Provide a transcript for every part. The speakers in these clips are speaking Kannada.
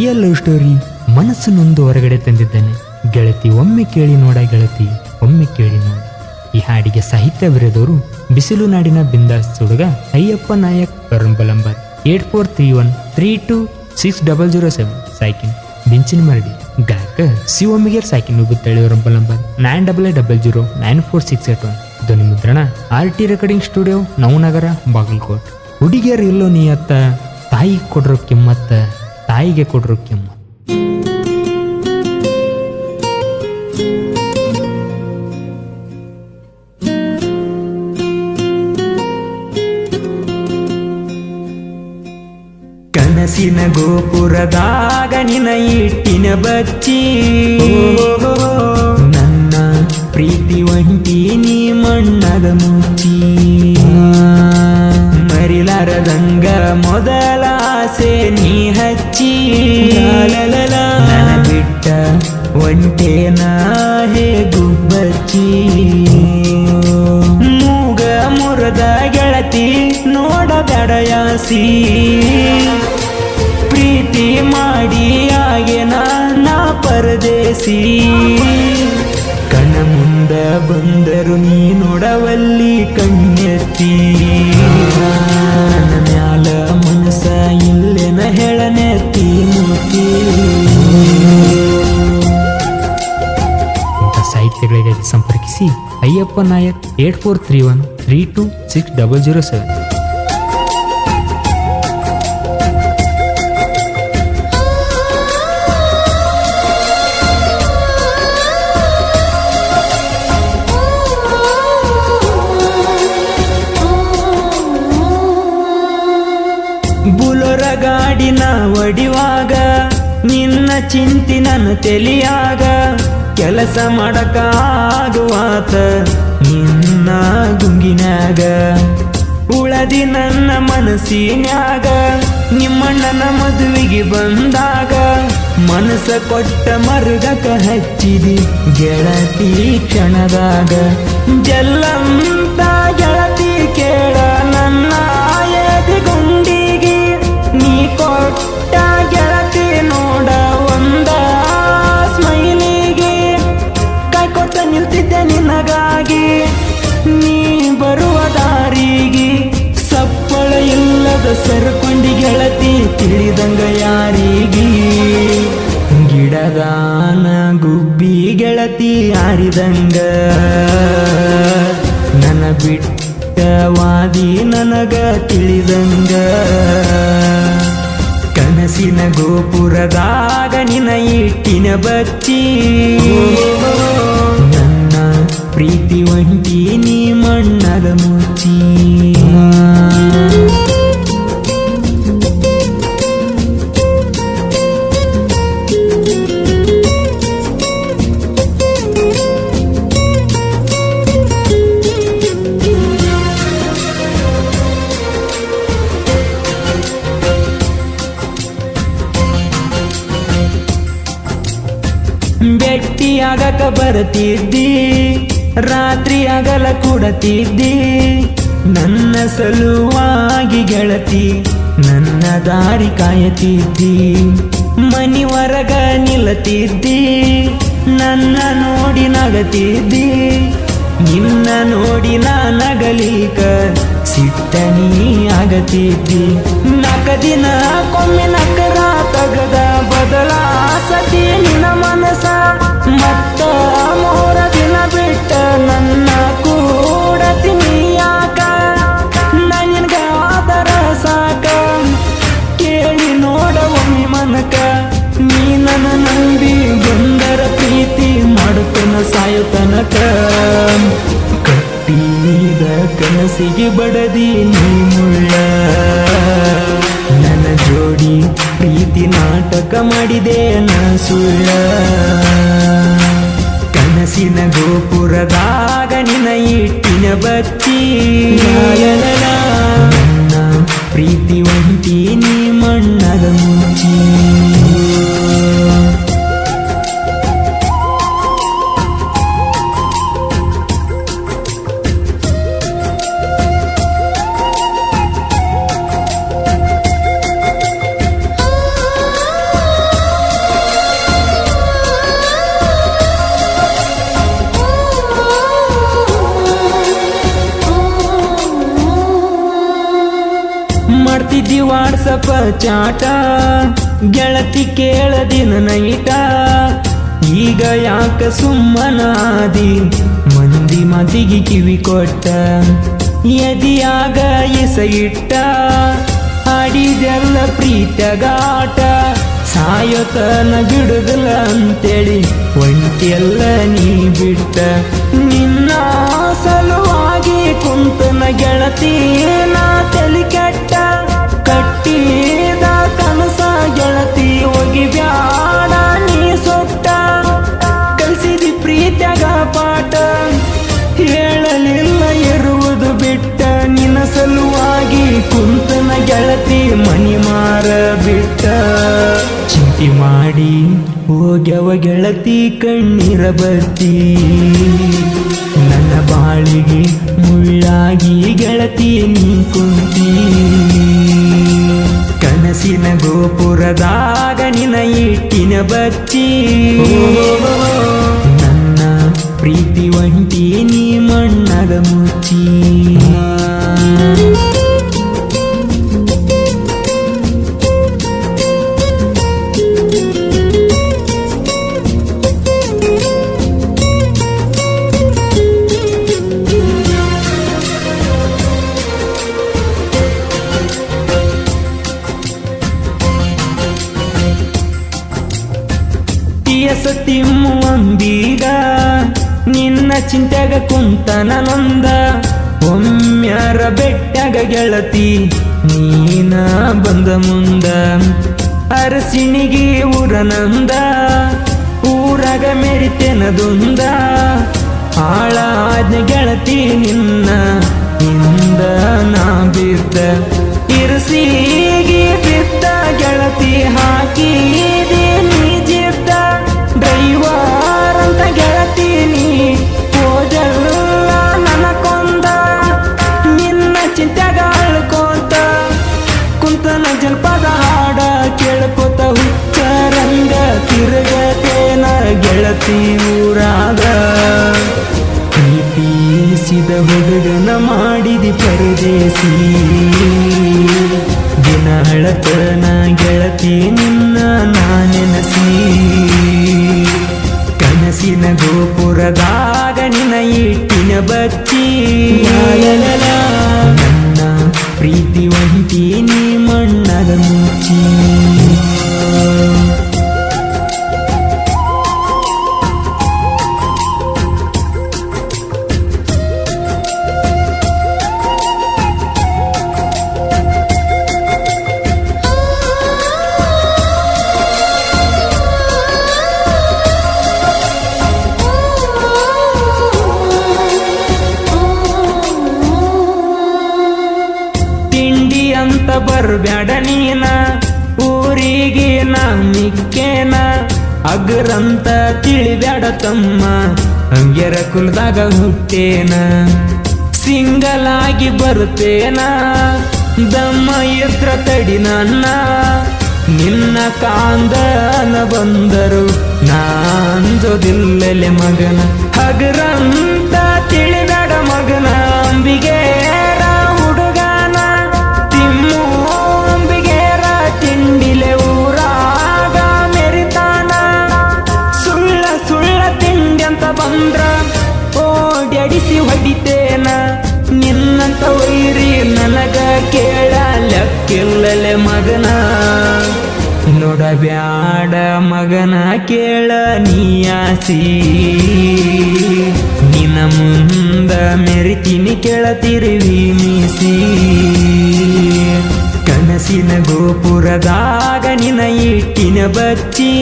ರಿಯಲ್ ಲವ್ ಸ್ಟೋರಿ ಮನಸ್ಸು ನೊಂದು ಹೊರಗಡೆ ತಂದಿದ್ದೇನೆ. ಗೆಳತಿ, ಒಮ್ಮೆ ಕೇಳಿ ನೋಡ ಗೆಳತಿ, ಒಮ್ಮೆ ಕೇಳಿ ನೋಡ. ಈ ಹಾಡಿಗೆ ಸಾಹಿತ್ಯ ಬರೆದವರು ಬಿಸಿಲು ನಾಡಿನ ಬಿಂದಾಸ್ ಹುಡುಗ Ayyappa Nayak ಕರಂಬಲಂಬರ್ eight four three one three two six double zero seven. ಸೈಕಿನ್ ಬಿಂಚಿನ ಮರಡಿ, ಗಾಯಕ ಶಿವಮ್ಮಿಗೆ ಸಾಕಿನ್ ನುಗ್ಗುತ್ತಳಿ ರಂಬಲಂಬರ್ nine double eight double zero nine four six eight one. ಧ್ವನಿ ಮುದ್ರಣ R T recording studio, Navanagar, Bagalkot. ಹುಡುಗಿಯರು ಎಲ್ಲೋ ನೀಯತ್ತ, ತಾಯಿ ಕೊಡ್ರೋ ಕಿಮ್ಮತ್ತ ತಾಯಿಗೆ ಕೊಡ್ರು ಕೆಮ್ಮ. ಕನಸಿನ ಗೋಪುರದಾಗ ನಿನ ಇಟ್ಟಿನ ಬಚ್ಚಿ. ನನ್ನ ಪ್ರೀತಿ ಒಂಟಿ ನೀ ಮಣ್ಣದ ಮುಚ್ಚಿ. ಮೊದಲ ಆಸೆ ನೀ ಹಚ್ಚಿ. ಬಿಟ್ಟ ಒಂಟೇನ ಹೇ ಗುಬ್ಬಚ್ಚಿ. ಮೂಗ ಮುರದ ಗೆಳತಿ ನೋಡಬೇಡಯಾಸಿ ಪ್ರೀತಿ ಮಾಡಿ ಆಗೇನ ನಾ ಪರದೇಸಿ. ಕಣ್ಣ ಮುಂದ ಬಂದರು ನೀ ನೋಡವಲ್ಲಿ ಕಣ್ಣೆತ್ತಿ. ಮ್ಯಾಲ ಮನಸ ಇಲ್ಲೆನ ಹೇಳನೆ ಮೂತಿ ಇಂಥ ಸಾಹಿತ್ಯಗಳಿಗೆ ಸಂಪರ್ಕಿಸಿ Ayyappa Nayak eight four three one three two six double zero seven. ಗಾಡಿನ ಒಡಿವಾಗ, ನಿನ್ನ ಚಿಂತಿ ನನ್ನ ತೆಲಿಯಾಗ. ಕೆಲಸ ಮಾಡಕಾಗುವಾತ ನಿನ್ನ ಗುಂಗಿನಾಗ ಉಳದಿ ನನ್ನ ಮನಸ್ಸಿನಾಗ ನಿಮ್ಮಣ್ಣನ ಮದುವೆಗೆ ಬಂದಾಗ. ಮನಸ ಕೊಟ್ಟ ಮರುಗಕ ಹಚ್ಚಿದಿ ಗೆಳತಿ ಕ್ಷಣದಾಗ. ಜಲ್ಲಂತ ಕೊಟ್ಟ ಗೆಳತಿ ನೋಡ ಒಂದ ಸ್ಮೈಲಿಗೆ. ಕಾಯ್ಕೊತ ನಿಲ್ತಿದ್ದೆ ನಿನಗಾಗಿ. ನೀ ಬರುವ ದಾರಿಗೆ ಸಪ್ಪಳ ಇಲ್ಲದ ಸರಕೊಂಡಿ ಗೆಳತಿ ತಿಳಿದಂಗ ಯಾರಿಗೆ. ಗಿಡದಾನ ಗುಬ್ಬಿ ಗೆಳತಿ ಆರಿದಂಗ ನನ್ನ ಬಿಟ್ಟವಾದಿ ನನಗ ತಿಳಿದಂಗ. ಕನಸಿನ ಗೋಪುರದಾಗ ನಿನ ಇಟ್ಟಿನ ಬತ್ತಿ. ನನ್ನ ಪ್ರೀತಿ ಒಂಟಿ ನೀ ಮಣ್ಣದ ಮುಚ್ಚಿ ಭೇಟಿಯಾಗಕ ಬರ್ತಿದ್ದಿ, ರಾತ್ರಿ ಅಗಲ ಕೊಡತಿದ್ದಿ, ನನ್ನ ಸಲುವಾಗಿ ಗೆಳತಿ, ನನ್ನ ದಾರಿ ಕಾಯತಿದ್ದಿ, ಮನಿ ಹೊರಗ ನಿಲ್ಲತಿದ್ದಿ, ನನ್ನ ನೋಡಿ ನಗತಿದ್ದಿ, ನಿನ್ನ ನೋಡಿ ನಾ ಸಿಟ್ಟ ಸಿಟ್ಟನಿ ಆಗತಿದ್ದಿ. ನಕ ದಿನ ಕೊಮ್ಮೆ ನಕರ ತಗದ ಬದಲಾಸತಿ ನಿನ್ನ ಮನಸ ಮತ್ತ ಮೂರ ದಿನ ಬಿಟ್ಟ ನನ್ನ ಕೂಡ ಯಾಕ ನನಗ ಆದರ ಸಾಕ. ಕೇಳಿ ನೋಡ ಮನಕ. ನೀ ನನ್ನ ನಂಬಿ ಬಂದರ ಪ್ರೀತಿ ಮಾಡುತ್ತನ ಸಾಯೋ ತನಕ. ಕಟ್ಟಿದ ಕನಸಿಗೆ ಬಡದಿ ನೀ ಮುಳ್ಳ. ನನ್ನ ಜೋಡಿ ಪ್ರೀತಿ ನಾಟಕ ಮಾಡಿದೆ ನಾ ಸುಳ್ಳ ಕನಸಿನ ಗೋಪುರದಾಗ ನಿನ ಇಟ್ಟಿನ ಬತ್ತಿ. ಪ್ರೀತಿ ಒಂಟಿ ನೀ ಮಣ್ಣದ ಮುಚ್ಚಿ. ಚಾಟ, ಗೆಳತಿ ಕೇಳದಿನ ನೈಟ ಈಗ ಯಾಕ ಸುಮ್ಮನಾದಿ? ಮಂದಿ ಮತಿಗೆ ಕಿವಿ ಕೊಟ್ಟ. ಎದಿಯಾಗ ಎಸ ಇಟ್ಟ ಆಡಿದೆಲ್ಲ ಪ್ರೀತಗಾಟ ಸಾಯತನ ಬಿಡುದಿಲ್ಲ ಅಂತೇಳಿ ಒಂಟಿಯೆಲ್ಲ ನೀ ಬಿಟ್ಟ. ನಿನ್ನ ಸಲುವಾಗಿ ಕುಂತನ ಗೆಳತಿ. ಮಾಡಿ ಹೋಗ್ಯವ ಗೆಳತಿ ಕಣ್ಣೀರ ಬರ್ತಿ. ನನ್ನ ಬಾಳಿಗೆ ಮುಳ್ಳಾಗಿ ಗೆಳತಿ ನೀ ಕುಂತಿ ಕನಸಿನ ಗೋಪುರದಾಗ ನಿನ ಇಟ್ಟಿನ ಬತ್ತಿ. ನನ್ನ ಪ್ರೀತಿ ಒಂಟಿ ನೀ ಮಣ್ಣದ ಮುಚ್ಚಿ. ಟಿಯಸ ತಿಮ್ಮುವಂಬೀಗ ನಿನ್ನ ಚಿಂತೆಗ ಕುಂತ ನೊಂದ. ಒಮ್ಮ್ಯಾರ ಬೆಟ್ಟಗ ಗೆಳತಿ, ನೀನ ಬಂದ ಮುಂದ. ಅರಸಿಣಿಗೆ ಊರನಂದ ಊರಾಗ ಮೆರಿತೆನದುಂದ ಆಳಾಜ್ಞೆ ಗೆಳತಿ ನಿನ್ನ ಹಿಂದ ನಾ ಬಿದ್ದ. ಇರಸಿಗೆ ಗೆಳತಿ ಊರಾದ ಪ್ರೀತಿಸಿದ ಹುಡುಗನ ಮಾಡಿದಿ ಪರದೇಸಿ. ದಿನ ಹಳತನ ಗೆಳತಿ ನಿನ್ನ ನಾನೆನಸಿ ಕನಸಿನ ಗೋಪುರದಾಗ ನಿನ ಇಟ್ಟಿನ ಬಚ್ಚಿ. ನನ್ನ ಪ್ರೀತಿ ಒಂಟಿ ನೀ ಮಣ್ಣಗ ಮುಚ್ಚಿ. ಮಿಕ್ಕೇನ ಅಗ್ರಂತ ತಿಳಿಬ್ಯಾಡ ತಮ್ಮ. ಹಂಗ್ಯರ ಕುಲದಾಗ ಹುಟ್ಟೇನ? ಸಿಂಗಲ್ ಆಗಿ ಬರುತ್ತೇನ? ದಮ್ಮ ಎದ್ರ ತಡಿ ನನ್ನ. ನಿನ್ನ ಕಾಂದನ ಬಂದರು ನಾಂಜೋದಿಲ್ಲಲೆ ಮಗನ. ಹಗರಂತ ತಿಳಿದಾಡ ಮಗನ ಅಂಬಿಗೇರ ಅಂತ ಬಂದ್ರ ಓಡ್ಯಡಿಸಿ ಹೊಡಿತೇನ. ನಿನ್ನಂತ ಒಯ್ರಿ ನನಗ ಕೇಳ ಲೆಕ್ಕಿಲ್ಲಲೆ ಮಗನ. ನೋಡಬ್ಯಾಡ ಮಗನ ಕೇಳ ನೀಯಾಸಿ ನಿನ್ನ ಮುಂದ ಮೆರಿತೀನಿ ಕೇಳತಿರುವಿ ಮೀಸಿ. ಕನಸಿನ ಗೋಪುರದಾಗ ನಿನ ಇಟ್ಟಿನ ಬಚ್ಚಿ.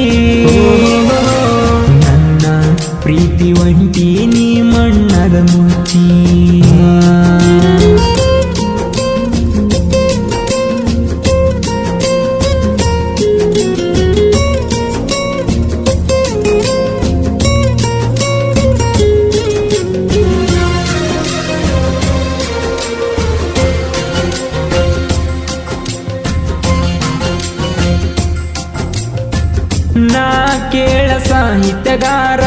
ಪ್ರೀತಿ ಒಂಟಿ ನೀ ಮಣ್ಣದ ಮುಚ್ಚಿ ನಾ ಕೇಳ ಸಾಹಿತ್ಯಗಾರ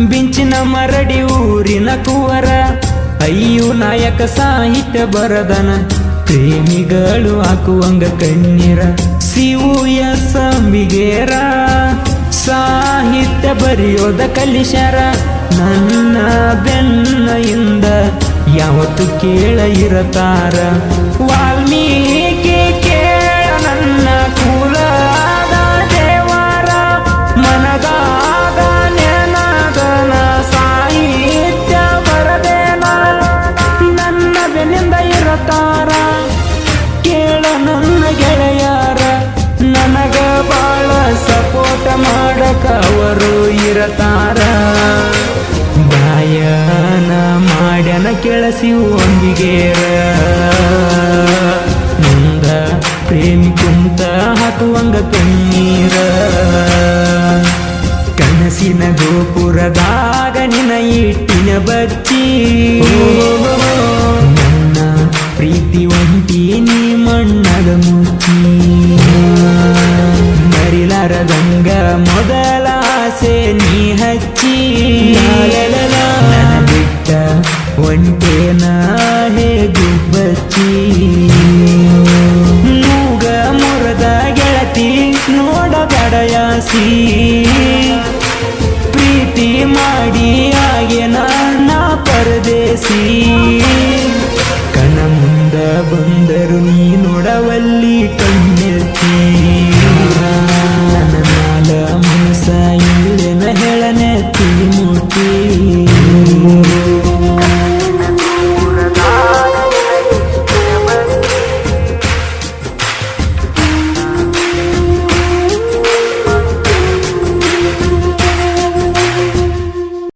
ಬಿಂಚಿನ ಮರಡಿ ಊರಿನ ಕುವರ, ಅಯ್ಯು ನಾಯಕ ಸಾಹಿತ್ಯ ಬರದನ, ಪ್ರೇಮಿಗಳು ಹಾಕುವಂಗ ಕಣ್ಣೀರ ಸಿವು ಎಸ್ ಅಂಬಿಗೇರ ಸಾಹಿತ್ಯ ಬರೆಯೋದ ಕಲಿಶರ, ನನ್ನ ಬೆನ್ನಯಿಂದ ಯಾವತ್ತು ಕೇಳ ಇರತಾರ. ವಾಲ್ಮೀಕಿ ಕುಂತ ಹಾಕುವಂಗ ಕಣ್ಣೀರ? ಕನಸಿನ ಗೋಪುರದಾಗ ನಿನ ಇಟ್ಟಿನ ಬಚ್ಚಿ. ನನ್ನ ಪ್ರೀತಿ ಒಂಟಿ ನೀ ಮಣ್ಣದ ಮುಚ್ಚಿ. ಮರಿಲಾರದಂಗ ಮೊದಲ ಆಸೆ ನೀ ಹಚ್ಚಿ. ಬಿಟ್ಟ ಒಂಟೇನ ಹೇಗೂ ಬಚ್ಚಿ? ಪ್ರೀತಿ. ಮಾಡಿ ಹಾಗೆ ನನ್ನ ಪರದೇಸಿ. ಕಣ ಮುಂದ ಬಂದರು ನೀ ನೋಡವಲ್ಲಿ ಕಣ್ಣೆತ್ತಿ.